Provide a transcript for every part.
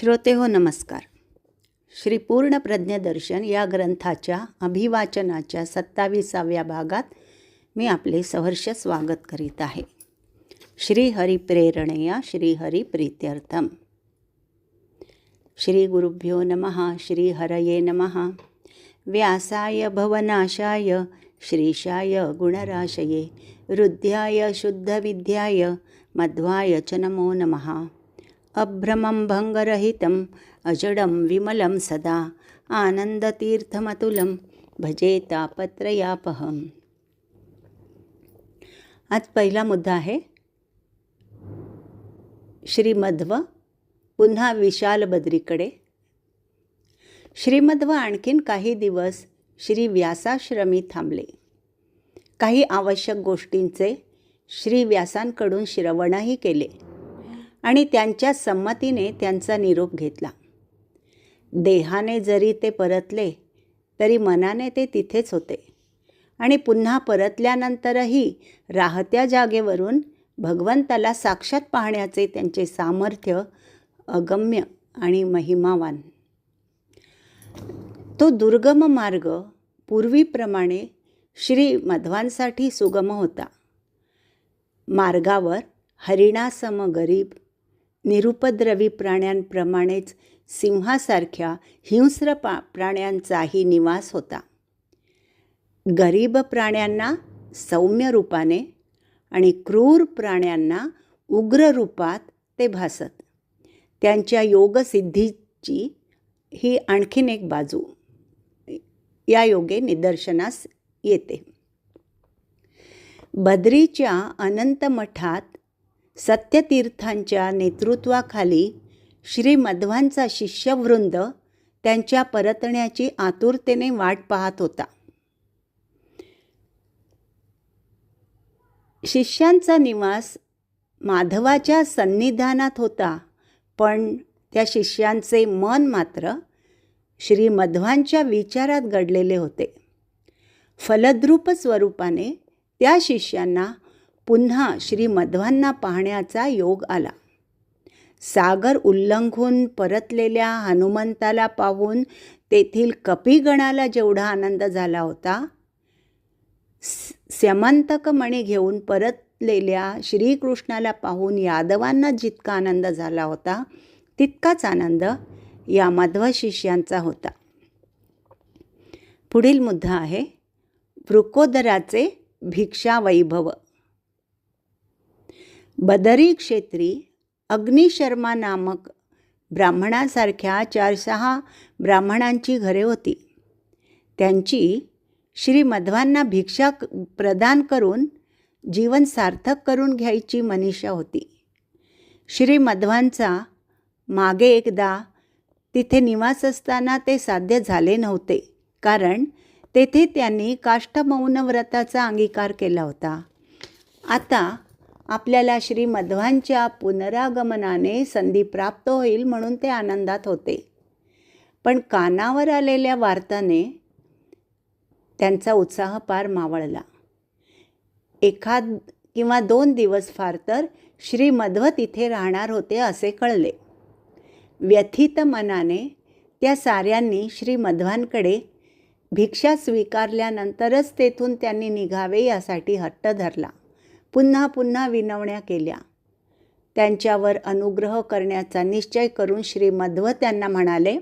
श्रोते हो नमस्कार. श्री पूर्ण प्रज्ञदर्शन या ग्रंथाच्या अभिवाचनाच्या सत्ताविसाव्या भागात मी आपले सहर्ष स्वागत करीत आहे. श्री हरिप्रेरणया श्री हरिप्रीत्यर्थम श्री गुरुभ्यो नमः श्री हरये नमः. व्यासाय भवनाशाय श्रीशाय गुणराशये हृद्याय शुद्धविद्याय मध्वाय च नमो नमः. अभ्रमं भङ्गरहितम् अजडं विमलं सदा। आनन्दतीर्थमतुलं भजे तापत्रयापहम। आज पहिला मुद्दा आहे श्रीमध्व पुन्हा विशाल बद्रीकडे। श्रीमध्व आणखीन काही दिवस श्री व्यासाश्रमी थांबले। काही आवश्यक गोष्टींचे श्री व्यासांकडून श्रवणही केले। आणि त्यांच्या संमतीने त्यांचा निरोप घेतला. देहाने जरी ते परतले तरी मनाने ते तिथेच होते. आणि पुन्हा परतल्यानंतरही राहत्या जागेवरून भगवंताला साक्षात पाहण्याचे त्यांचे सामर्थ्य अगम्य आणि महिमावान. तो दुर्गम मार्ग पूर्वीप्रमाणे श्री मध्वांसाठी सुगम होता. मार्गावर हरिणासम गरीब निरुपद्रवी प्राण्यांप्रमाणेच सिंहासारख्या हिंस्र पा प्राण्यांचाही निवास होता. गरीब प्राण्यांना सौम्य रूपाने आणि क्रूर प्राण्यांना उग्र रूपात ते भासत. त्यांच्या योगसिद्धीची ही आणखीन एक बाजू. या योगे निदर्शनास येते. बद्रीच्या अनंत मठात सत्यतीर्थांच्या नेतृत्वाखाली श्री मध्वांचा शिष्यवृंद त्यांच्या परतण्याची आतुरतेने वाट पाहत होता. शिष्यांचा निवास माधवाच्या सन्निधानात होता पण त्या शिष्यांचे मन मात्र श्री मध्वांच्या विचारात घडलेले होते. फलद्रूप स्वरूपाने त्या शिष्यांना पुन्हा श्री मध्वांना पाहण्याचा योग आला. सागर उल्लंघून परतलेल्या हनुमंताला पाहून तेथील कपिगणाला जेवढा आनंद झाला होता स्यमंतक मणी घेऊन परतलेल्या श्रीकृष्णाला पाहून यादवांना जितका आनंद झाला होता तितकाच आनंद या मध्वशिष्यांचा होता. पुढील मुद्दा आहे वृकोदराचे भिक्षा वैभव बदरी क्षेत्री अग्निशर्मा नामक ब्राह्मणासारख्या चार सहा ब्राह्मणांची घरे होती. त्यांची श्री मध्वांना भिक्षा प्रदान करून जीवन सार्थक करून घ्यायची मनीषा होती. श्री मध्वांचा मागे एकदा तिथे निवास असताना ते साध्य झाले नव्हते कारण तेथे त्यांनी काष्ठमौन व्रताचा अंगीकार केला होता. आता आपल्याला श्री मध्वांच्या पुनरागमनाने संधी प्राप्त होईल म्हणून ते आनंदात होते. पण कानावर आलेल्या वार्ताने त्यांचा उत्साह पार मावळला. एखाद किंवा दोन दिवस फार तर श्री मध्व तिथे राहणार होते असे कळले. व्यथित मनाने त्या साऱ्यांनी श्री मध्वांकडे भिक्षा स्वीकारल्यानंतरच तेथून त्यांनी निघावे यासाठी हट्ट धरला. पुन्हा पुन्हा विनवण्या केल्या. त्यांच्यावर अनुग्रह करण्याचा निश्चय करून श्री मध्व त्यांना म्हणाले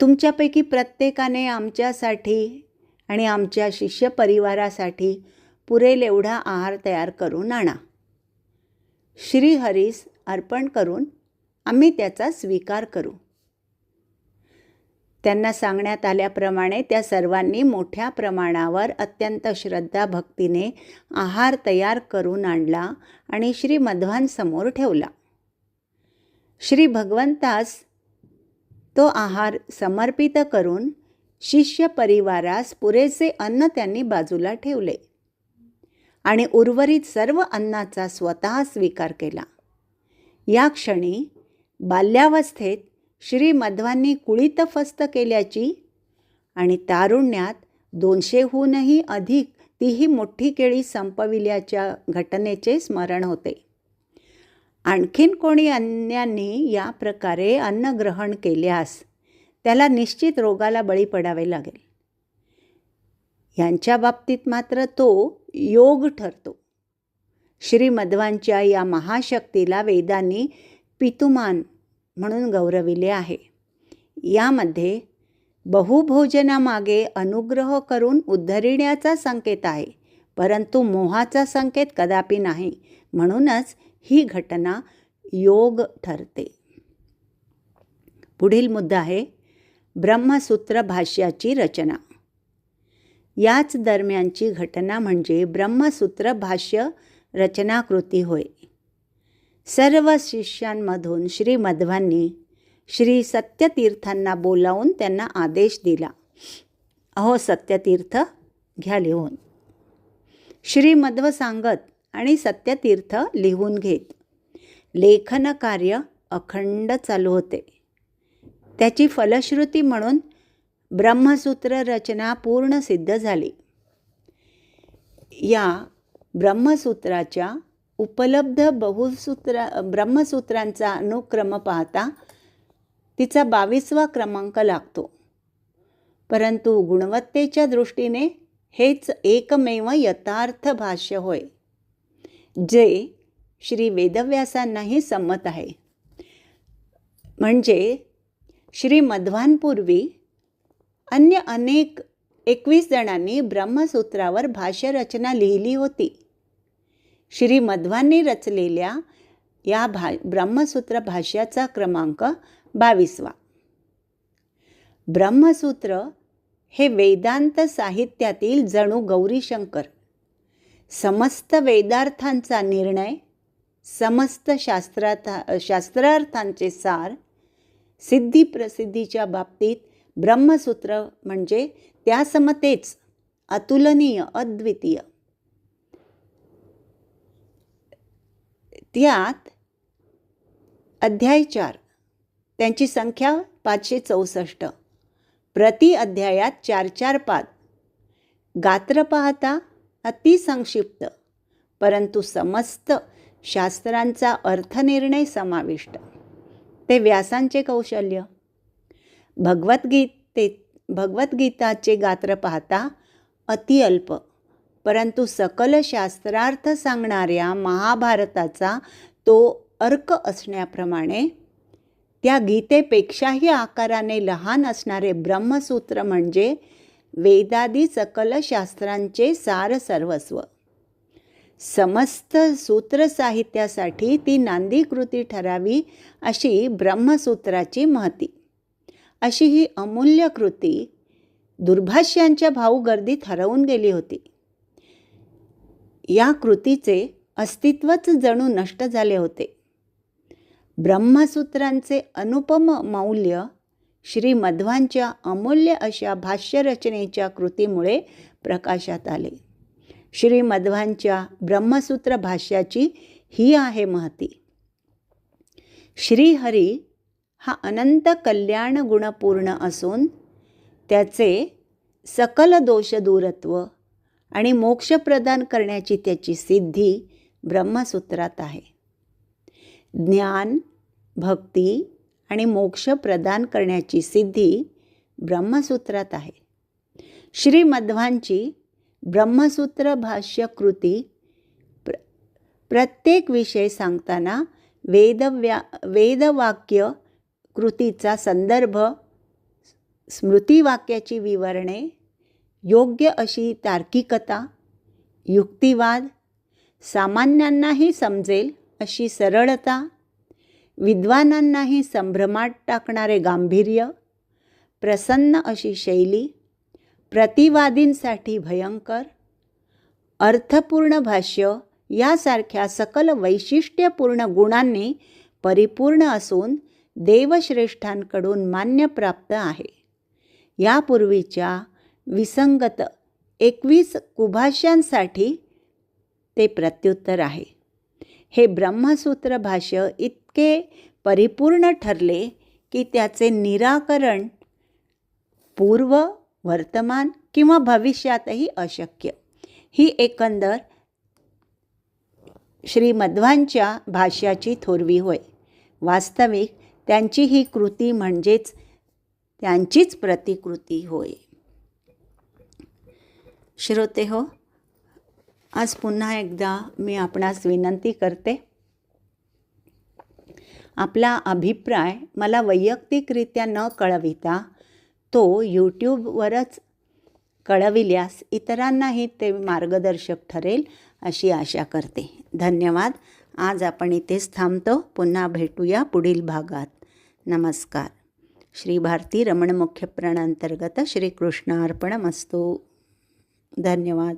तुमच्यापैकी प्रत्येकाने आमच्यासाठी आणि आमच्या शिष्य परिवारासाठी पुरेल एवढा आहार तयार करून आणा. श्रीहरीस अर्पण करून आम्ही त्याचा स्वीकार करू. त्यांना सांगण्यात आल्याप्रमाणे त्या सर्वांनी मोठ्या प्रमाणावर अत्यंत श्रद्धा भक्तीने आहार तयार करून आणला आणि श्री मध्वांसमोर ठेवला. श्री भगवंतास तो आहार समर्पित करून शिष्य परिवारास पुरेसे अन्न त्यांनी बाजूला ठेवले आणि उर्वरित सर्व अन्नाचा स्वतः स्वीकार केला. या क्षणी बाल्यावस्थेत श्री मध्वांनी कुळीत फस्त केल्याची आणि तारुण्यात दोनशेहूनही अधिक तीही मोठी केळी संपविल्याच्या घटनेचे स्मरण होते. आणखीन कोणी अन्यांनी या प्रकारे अन्न ग्रहण केल्यास त्याला निश्चित रोगाला बळी पडावे लागेल. यांच्या बाबतीत मात्र तो योग ठरतो. श्रीमध्वांच्या या महाशक्तीला वेदांनी पितुमान म्हणून गौरविले आहे. यामध्ये बहुभोजनामागे अनुग्रह करून उद्धरिण्याचा संकेत आहे परंतु मोहाचा संकेत कदापि नाही. म्हणूनच ही घटना योग ठरते. पुढील मुद्दा आहे ब्रह्मसूत्र भाष्याची रचना. याच दरम्यानची घटना म्हणजे ब्रह्मसूत्र भाष्य रचनाकृती होय. सर्व शिष्यांमधून श्रीमध्वांनी श्री सत्यतीर्थांना बोलावून त्यांना आदेश दिला. अहो सत्यतीर्थ घ्या लिहून. श्रीमध्व सांगत आणि सत्यतीर्थ लिहून घेत. लेखन कार्य अखंड चालू होते. त्याची फलश्रुती म्हणून ब्रह्मसूत्र रचना पूर्ण सिद्ध झाली. या ब्रह्मसूत्राच्या उपलब्ध बहुसूत्र ब्रह्मसूत्रांचा अनुक्रम पाहता तिचा बावीसवा क्रमांक लागतो. परंतु गुणवत्तेच्या दृष्टीने हेच एकमेव यथार्थ भाष्य होय जे श्री वेदव्यासांनाही संमत आहे. म्हणजे श्री मध्वांपूर्वी अन्य अनेक एकवीस जणांनी ब्रह्मसूत्रावर भाष्यरचना लिहिली होती. श्री मध्वांनी रचलेल्या या भा ब्रह्मसूत्र भाष्याचा क्रमांक बावीसवा. ब्रह्मसूत्र हे वेदांत साहित्यातील जणू गौरीशंकर. समस्त वेदार्थांचा निर्णय समस्त शास्त्रार्था शास्त्रार्थांचे सार सिद्धी प्रसिद्धीच्या बाबतीत ब्रह्मसूत्र म्हणजे त्या समतेच अतुलनीय अद्वितीय. त्यात अध्याय चार. त्यांची संख्या पाचशे चौसष्ट. प्रति अध्यायात चार चार पाद गात्र पाहता अतिसंक्षिप्त परंतु समस्त शास्त्रांचा अर्थनिर्णय समाविष्ट. ते व्यासांचे कौशल्य. भगवद्गीते भगवद्गीताचे गात्र पाहता अतिअल्प परंतु सकल शास्त्रार्थ सांगणाऱ्या महाभारताचा तो अर्क असण्याप्रमाणे त्या गीतेपेक्षाही आकाराने लहान असणारे ब्रह्मसूत्र म्हणजे वेदादी सकल शास्त्रांचे सार सर्वस्व. समस्त सूत्र साहित्यासाठी ती नांदी कृती ठरावी अशी ब्रह्मसूत्राची महती. अशी ही अमूल्य कृती दुर्भाष्यांच्या भाऊगर्दीत हरवून गेली होती. या कृतीचे अस्तित्वच जणू नष्ट झाले होते. ब्रह्मसूत्रांचे अनुपम मौल्य श्री मध्वांच्या अमूल्य अशा भाष्यरचनेच्या कृतीमुळे प्रकाशात आले. श्री मध्वांच्या ब्रह्मसूत्र भाष्याची ही आहे महती. श्रीहरी हा अनंत कल्याण गुणपूर्ण असून त्याचे सकल दोष दूरत्व आणि मोक्ष प्रदान करण्याची त्याची सिद्धी ब्रह्मसूत्रात आहे. ज्ञान भक्ती आणि मोक्ष प्रदान करण्याची सिद्धी ब्रह्मसूत्रात आहे. श्रीमध्वांची ब्रह्मसूत्र भाष्य कृती प्र प्रत्येक विषय सांगताना वेदव्या वेदवाक्य कृतीचा संदर्भ स्मृतिवाक्याची विवरणे योग्य अशी तार्किकता युक्तिवाद सामान्यांनाही समजेल अशी सरळता विद्वानांनाही संभ्रमात टाकणारे गांभीर्य प्रसन्न अशी शैली प्रतिवादींसाठी भयंकर अर्थपूर्ण भाष्य यासारख्या सकल वैशिष्ट्यपूर्ण गुणांनी परिपूर्ण असून देवश्रेष्ठांकडून मान्य प्राप्त आहे. यापूर्वीच्या विसंगत एकवीस कुभाष्यांसाठी ते प्रत्युत्तर आहे. हे ब्रह्मसूत्र भाष्य इतके परिपूर्ण ठरले की त्याचे निराकरण पूर्व वर्तमान किंवा भविष्यातही अशक्य. ही एकंदर श्री मध्वांच्या भाष्याची थोरवी होय. वास्तविक त्यांची ही कृती म्हणजेच त्यांचीच प्रतिकृती होय. श्रोते हो. आज पुन्हा एकदा मी आपणास विनंती करते. आपला अभिप्राय मला वैयक्तिकरित्या न कळविता तो यूट्यूबवरच कळविल्यास इतरांनाही ते मार्गदर्शक ठरेल अशी आशा करते. धन्यवाद. आज आपण इथेच थांबतो. पुन्हा भेटूया पुढील भागात. नमस्कार. श्री भारती रमण मुख्य प्राणांतर्गत श्रीकृष्णार्पणमस्तू धन्यवाद.